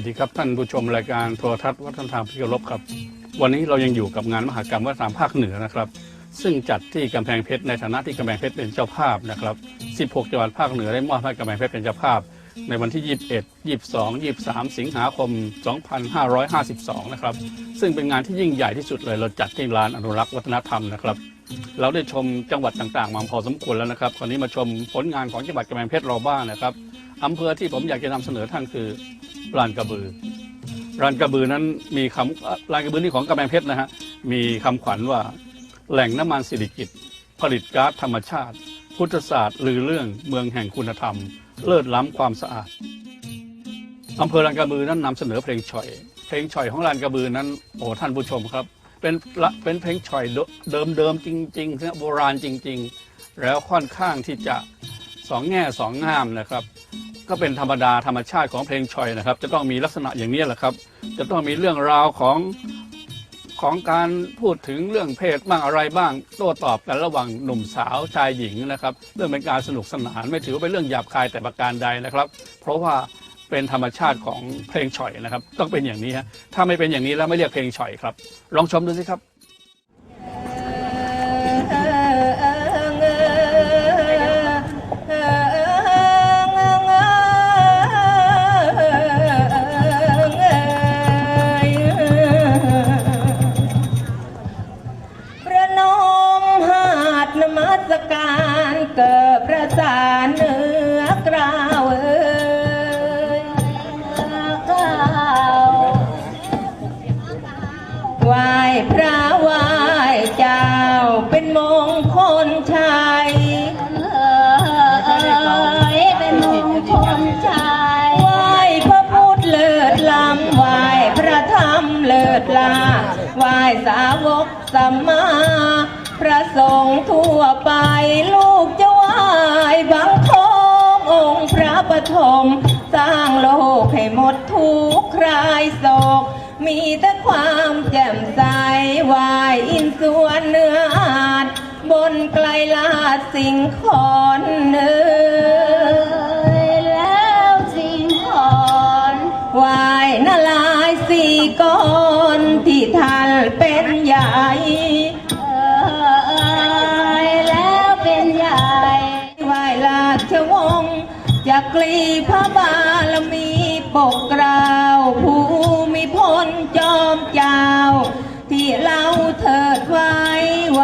วัสดีครับท่านผู้ชมรายการโทรทัศน์วัฒนธรรมพิเคารพครับ วันนี้เรายังอยู่กับงานมหกรรมวัฒนธรรมภาคเหนือนะครับ ซึ่งจัดที่กำแพงเพชรในฐานะที่กำแพงเพชรเป็นเจ้าภาพนะครับ 16 จังหวัดภาคเหนือได้มอบให้กำแพงเพชรเป็นเจ้าภาพ ในวันที่ 21 22 23 สิงหาคม 2552 นะครับ ซึ่งเป็นงานที่ยิ่งใหญ่ที่สุดเลยเราจัดที่ลานอนุรักษ์วัฒนธรรมนะครับเราได้ชมจังหวัดต่างๆมาพอสมควรแล้วนะครับคราวนี้มาชมผลงานของจังหวัดกำแพงเพชรเราบ้างนะครับอำเภอที่ผมอยากจะนำเสนอท่านคือ ลานกระบือลานกระบือนั้นมีคำลานกระบือนี่ของกำแพงเพชรนะฮะมีคำขวัญว่าแหล่งน้ำมันสิริกิตผลิตก๊าซธรรมชาติ พุทธศาสตร์ลือเรื่องเมืองแห่งคุณธรรม เลิศล้ำความสะอาดอำเภอลานกระบือนั้นนำเสนอเพลงฉ่อย เพลงฉ่อยของลานกระบือนั้นโอ้ท่านผู้ชมครับ เป็นละเป็นเพลงฉ่อยเดิมเดิมๆจริงๆโบราณจริง ๆ แล้วค่อนข้างที่จะสองแง่สองงามนะครับ ก็เป็นธรรมดาธรรมชาติของเพลงฉ่อยนะครับ จะต้องมีลักษณะอย่างนี้แหละครับ จะต้องมีเรื่องราวของของการพูดถึงเรื่องเพศบ้างอะไรบ้างโต้ตอบกันระหว่างหนุ่มสาวชายหญิงนะครับเรื่องเป็นการสนุกสนานไม่ถือว่าเป็นเรื่องหยาบคายแต่ประการใดนะครับ เพราะว่าเป็นธรรมชาติของเพลงฉ่อยนะครับ ต้องเป็นอย่างนี้ฮะถ้าไม่เป็นอย่างนี้แล้วไม่เรียกเพลงฉ่อยครับ ลองชมดูสิครับ สาวกสัมมาพระสงฆ์ทั่วไปลูกจะไหว้บังคมองค์พระปฐมสร้างโลกให้หมดทุกข์คลายโศก มีแต่ความแจ่มใสวายอินสวนเนื้ออาจบนไกลลาดสิงขอนเนื้อแล้วสิงขอนวายนาลายณ์สี่ก้อน จักรีพระบารมีปกกล้าวภูมิพลจอมเจ้า ที่เราเถิดไว้ไหว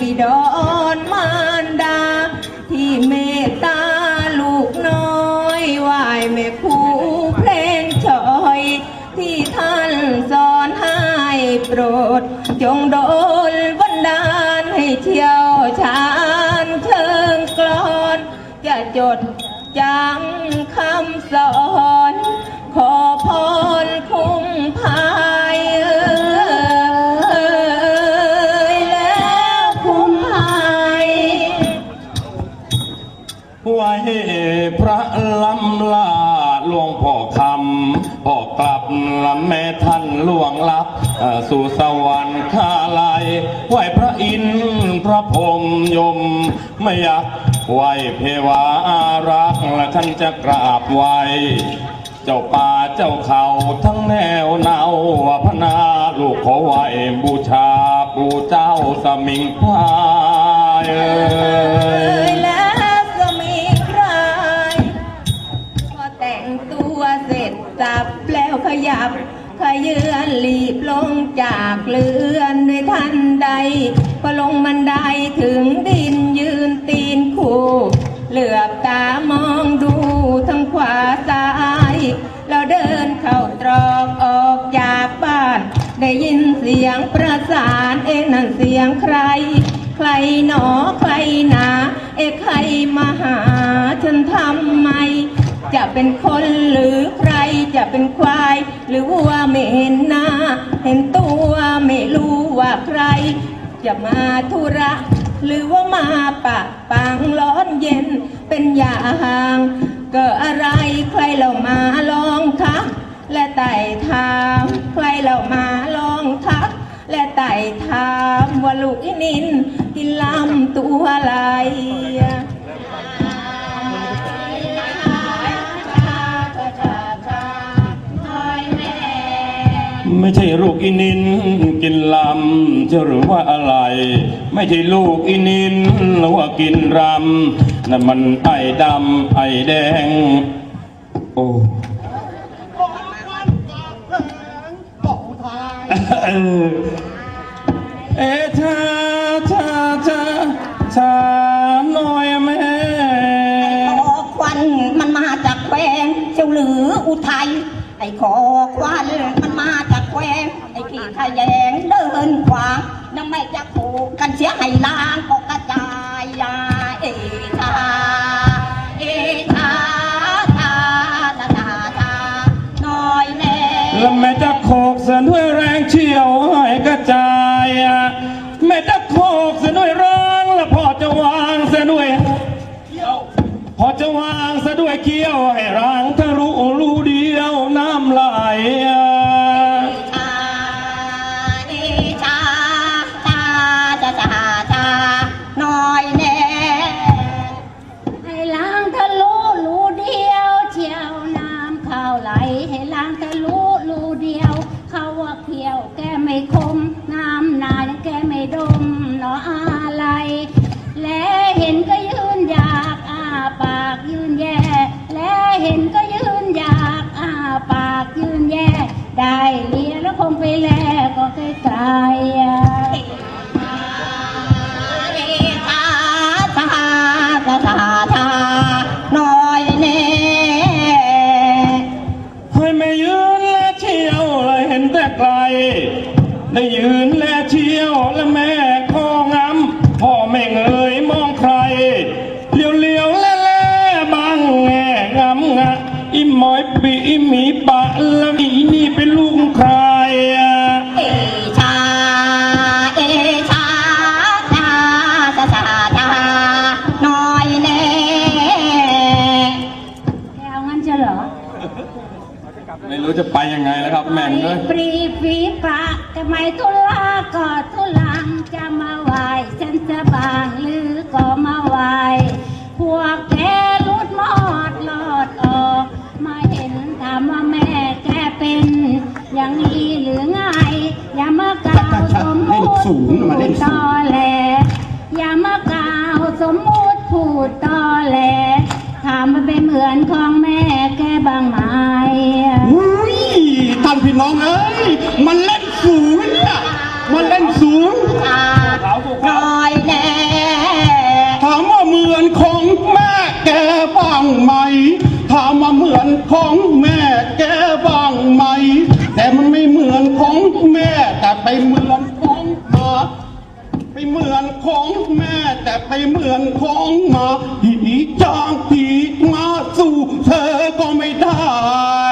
บิดอนมารดา ที่เมตตาลูกน้อยไหวแม่ครูเพลงชอย ที่ท่านสอนให้โปรด จงโดนบันดาลให้เที่ยวชาญเชิงกลอนจะจด จำคำสอนขอพรคุ้มภายแล้วคุ้มภายไว้พระลำลาหลวงพ่อคำออกกลับลำแม่ท่านล่วงลับ สู่สวรรค์ข้าลายไหวพระอินทร์พระพรหมยม ไม่อยาก ไหวเพวาอารักษ์และท่านจะกราบไหวเจ้าป่าเจ้าเขาทั้งแนวเนาวพนาลูกขอไหวบูชาปู่เจ้าสมิงพาย ลือบตามองดูทั้งขวาซ้ายเราเดินเข้าตรอกออกจากบ้าน ได้ยินเสียงประสานเอ๊ะนั่นเสียงใคร ใครหนอใครหนาเอ๊ะใครมาหาฉันทำไม จะเป็นคนหรือใครจะเป็นควาย หรือวัวไม่เห็นหน้า เห็นตัวไม่รู้ว่าใคร จะมาธุระ หรือว่ามาปะปังร้อนเย็นเป็นยาห่างเกิดอะไรใครเรามาลองทัก และไต่ถามใครเรามาลองทัก และไต่ถามว่าลูกนินกินลำตัวอะไร ไม่ใช่ลูกอินินกินลำจะหรือว่าอะไร ไม่ใช่ลูกอินินหรือว่ากินรำนั่นมันไอ้ดำไอ้แดง โอ้เออเอะชาชาชาชาหน่อยแม่ขอควันมันมาจากแควงเจ้าหรืออุทัยไอ้ขอควันมันมาจากแควงไอ้ ขี้ขยงเดินขว และเห็นก็ยืนอยากอ้าปากยืนแย่ และเห็นก็ยืนอยากอ้าปากยืนแย่ ได้เลียแล้วคงไปแลก็ใกลๆ ปีอิหมีปะแล้วอีนี่เป็นลูกใครอะเอชา เอชาชาชาชาชาน้อยแน่แกเอางั้นจะเหรอ ไม่รู้จะไปยังไงแล้วครับแม่งเอ้ยปรีฟีปะทำไมทุลาก็ทุลังจะมาวฉั มมุติพูดตอแหลอย่ามากล่าวสมมุติพูดตอแหลถามมันเป็นเหมือนของแม่แกบ้างไหมอุ้ยท่านพี่น้องเอ้ยมันเล่นสูงเนี่ยมันเล่นสูงชาน้อยแน่ถามว่าเหมือนของแม่แกบ้างไหมถามว่าเหมือนของแม่แกบ้างไหม แต่มันไม่เหมือนของแม่แต่ไปเหมือนของหมาไปเหมือน ของแม่แต่ไปเหมือนของมา ที่จ้างที่มาสู่เธอก็ไม่ได้